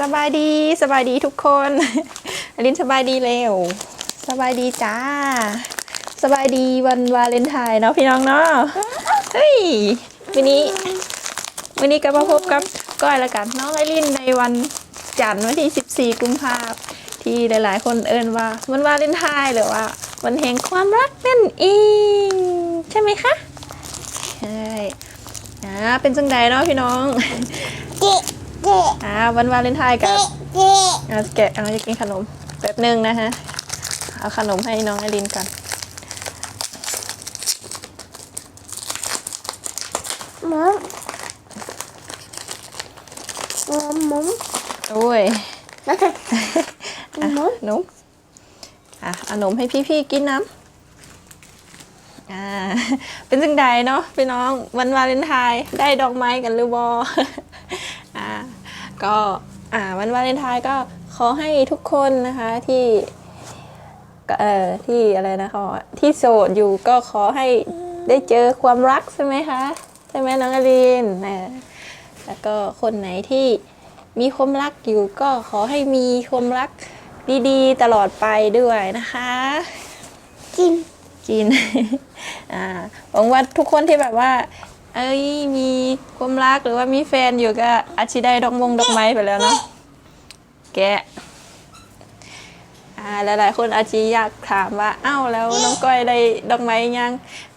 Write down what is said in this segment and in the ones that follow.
สบายดีสบายดีทุกคนอลินสบายดีเร็ว สบายดีจ้า สบายดีวันวาเลนไทน์เนาะพี่น้องเนาะเฮ้ยวันนี้วันนี้ก็มาพบกับก้อยละกันน้องไอรินในวันจันทร์วันที่ 14 กุมภาพันธ์ที่หลายๆ คนเอินว่า วันวาเลนไทน์หรือว่า วันแห่งความรักนั่นเอง ใช่ไหมคะ ใช่อ่าเป็นจังใดเนาะพี่น้องเจ๊เจ๊อ่าวันวาเลนไทน์กับเจ๊เอาแกะเอาจะกินขนมแป๊บหนึ่งนะฮะ เอาขนมให้น้องไอรินก่อนหมุนหมุนหมุนโอ้ยแล้วก็อะหมุนนมอะเอานมให้พี่ๆกินน้ำ อ่าเป็นจังใดเนาะพี่น้องวันวาเลนไทน์ได้ดอกไม้กันหรือบออ่าก็อ่าวันวาเลนไทน์ก็ขอให้ทุกคนนะคะที่เอ่อที่อะไรนะขอที่โสดอยู่ก็ขอให้ได้เจอความรักใช่ไหมคะใช่ไหมน้องอลินนะแล้วก็คนไหนที่มีความรักอยู่ก็ขอให้มีความรักดีๆ ตลอดไปด้วยนะคะกิน กินอ่าหวังว่าทุกคนที่แบบว่า เอ้ยมีความรักหรือว่ามีแฟนอยู่ก็อาจจะได้ดอกมงดอกไม้ไปแล้วเนาะแกะอ่าหลายๆคนอาจจะอยากถามว่าอ้าวแล้วน้องก้อยได้ดอกไม้ยัง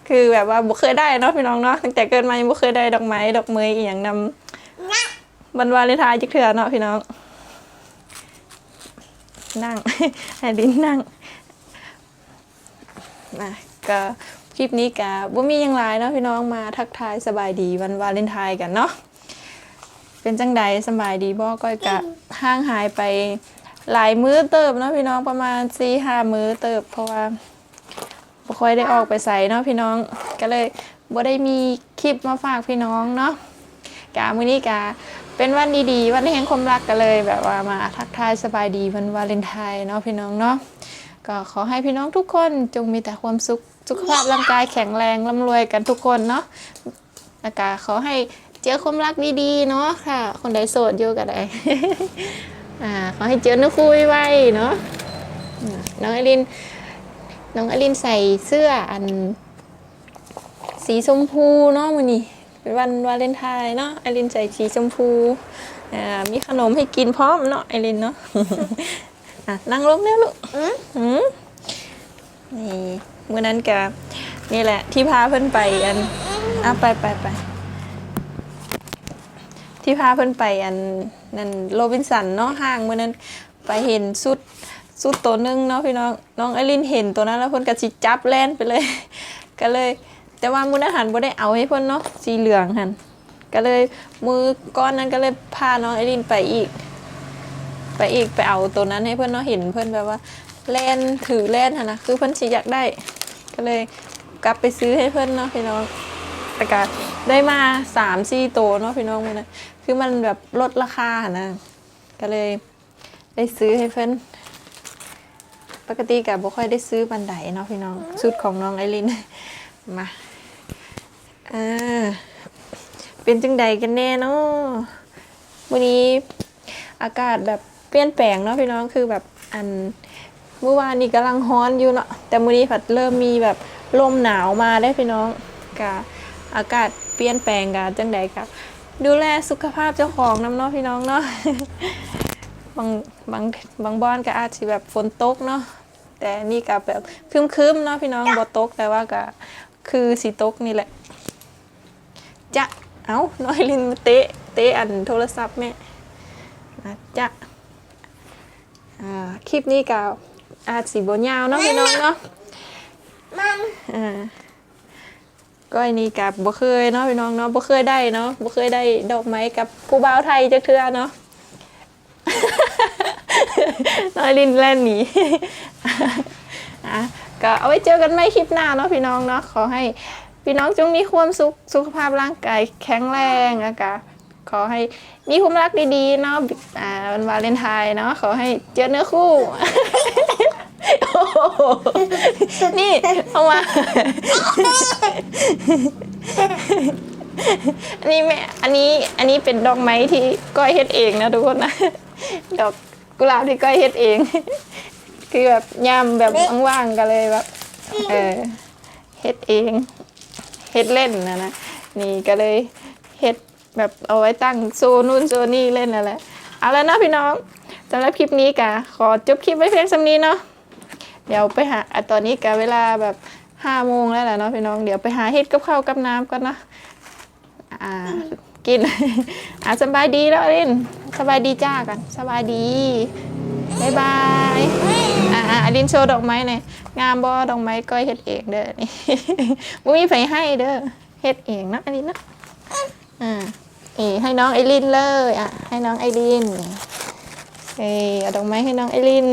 คือแบบว่าบ่เคยได้เนาะพี่น้องเนาะตั้งแต่เกิดมายังบ่เคยได้ดอกไม้ดอกเมยอหย่างนำวันวาเลนไทน์จักเถื่อเนาะพี่น้อง นั่งให้ดินนั่ง นะก็คลิปนี้กะบ่มียังหลายเนาะพี่น้องมาทักทายสบายดีวันวาเลนไทน์กันเนาะเป็นจังใดสบายดีบ่ก้อยกะห่างหายไปหลายมื้อเติบเนาะพี่น้องประมาณ4 5มื้อเติบ เพราะว่าบ่ค่อยได้ออกไปใส่เนาะพี่น้องก็เลยบ่ได้มีคลิปมาฝากพี่น้องเนาะกะมื้อนี้กะเป็นวันดีๆ วันแห่งความรักกันเลย แบบว่ามาทักทายสบายดีวันวาเลนไทน์เนาะพี่น้องเนาะ ก็ขอให้พี่น้องทุกคนจงมีแต่ความสุขสุขภาพร่างกายแข็งแรงร่ำรวยกันทุกคนเนาะแล้วก็ขอให้เจอความรักดีๆเนาะค่ะ คนใดโสดอยู่ก็ได้อ่าขอให้เจอเนื้อคู่ไวๆเนาะน้องอรินน้องอรินใส่เสื้ออัน สีชมพูเนาะมื้อนี้เป็นวันวาเลนไทน์เนาะอรินใส่สีชมพูอ่ามีขนมให้กินพร้อมเนาะอรินเนาะ อะนั่งลงแล้วลูกอืมอืมนี่มื่อนั้นแกนี่แหละ ที่พาเพื่อนไปอันอะไปไปไปที่พาเพื่อนไปอันนั่นโรบินสันเนาะห้างมื่อนั้นไปเห็นสุดสุดตัวหนึงเนาะพี่น้องน้องไอรินเห็นตัวนั้นแล้วเพื่อนก็สิจับแล่นไปเลย ก็เลย แต่ว่ามื้อนั้นหันบ่ได้เอาให้เพิ่นเนาะสีเหลืองหันก็เลยมือก้อนนั้นก็เลยพาน้องไอรินไปอีก ไปอีกไปเอาตัวนั้นให้เพื่อนเนาะเห็นเพื่อนแบบว่าแล่นถือแล่นนะคือเพื่อนชีอยากได้ ก็เลยกลับไปซื้อให้เพื่อนเนาะพี่น้องแต่ก็ได้มาสามสี่ตัวเนาะพี่น้องมันนะคือมันแบบลดราคาหนนะก็เลยได้ซื้อให้เพื่อนปกติกับบ่ค่อยได้ซื้อบันไดเนาะพี่น้องชุดของน้องไอรินมาอ่าเป็นจังใดกันแน่เนาะวันนี้อากาศแบบ เปลี่ยนแปลงเนาะพี่น้องคือแบบอันเมื่อวานนี้กำลังฮ้อนอยู่เนาะแต่มื้อนี้ผัดเริ่มมีแบบลมหนาวมาได้พี่น้องกะอากาศเปลี่ยนแปลงกะจังใดกับดูแลสุขภาพเจ้าของน้ำเนาะพี่น้องเนาะบางบางบางบ้านก็อาจจะแบบฝนตกเนาะแต่นี่ก็แบบคึมๆเนาะพี่น้องบ่ตกแต่ว่าก็คือสีตกนี่แหละจะเอ้าน้อยลินมาเตะเตะอันโทรศัพท์แม่นะจะ อ่าคลิปนี้ก็อาจสีบยาวเนาะพี่น้องเนาะมันอ่าก็อันนี้กับบ่เคยเนาะพี่น้องเนาะบ่เคยได้เนาะบ่เคยได้ดอกไม้กับผู้บ่าวไทยจักเทื่อเนาะน้อยลินแล่นหนีอะก็เอาไว้เจอกันใหม่คลิปหน้าเนาะพี่น้องเนาะขอให้พี่น้องจงมีความสุขสุขภาพร่างกายแข็งแรงอากา ขอให้มีความรักดีๆเนาะอ่าวันวาเลนไทน์เนาะขอให้เจอเนื้อคู่โอ้โหนี่เอามาอันนี้แม่อันนี้อันนี้เป็นดอกไม้ที่ก้อยเฮ็ดเองนะทุกคนนะดอกกุหลาบที่ก้อยเฮ็ดเอง คือแบบยามแบบว่างๆกันเลยแบบเออเฮ็ดเองเฮ็ดเล่นนะนะนี่ก็เลยเฮ็ด แบบเอาไว้ตั้งโซนู่นโซนี่เล่นนั่นแหละเอาแล้วนะพี่น้องสำหรับคลิปนี้กะขอจบคลิปไว้เพียงสำนี้เนาะเดี๋ยวไปหาอะตอนนี้กะเวลาแบบห้าโมงแล้วแหละเนาะพี่น้องเดี๋ยวไปหาเฮ็ดกับข้าวกับน้ำก่อนเนาะอ่ากินอะสบายดีแล้วอลินสบายดีจ้ากันสบายดีบายบายอ่าอะอลินโชว์ดอกไม้หน่อยงามบ่ดอกไม้ก้อยเฮ็ดเองเด้อนี่บ่มีไผให้เด้อเฮ็ดเองเนาะอลินเนาะอ่า เอให้น้องไอรินเลยอะให้น้องไอรินเอเอาดอกไม้ให้น้องไอริน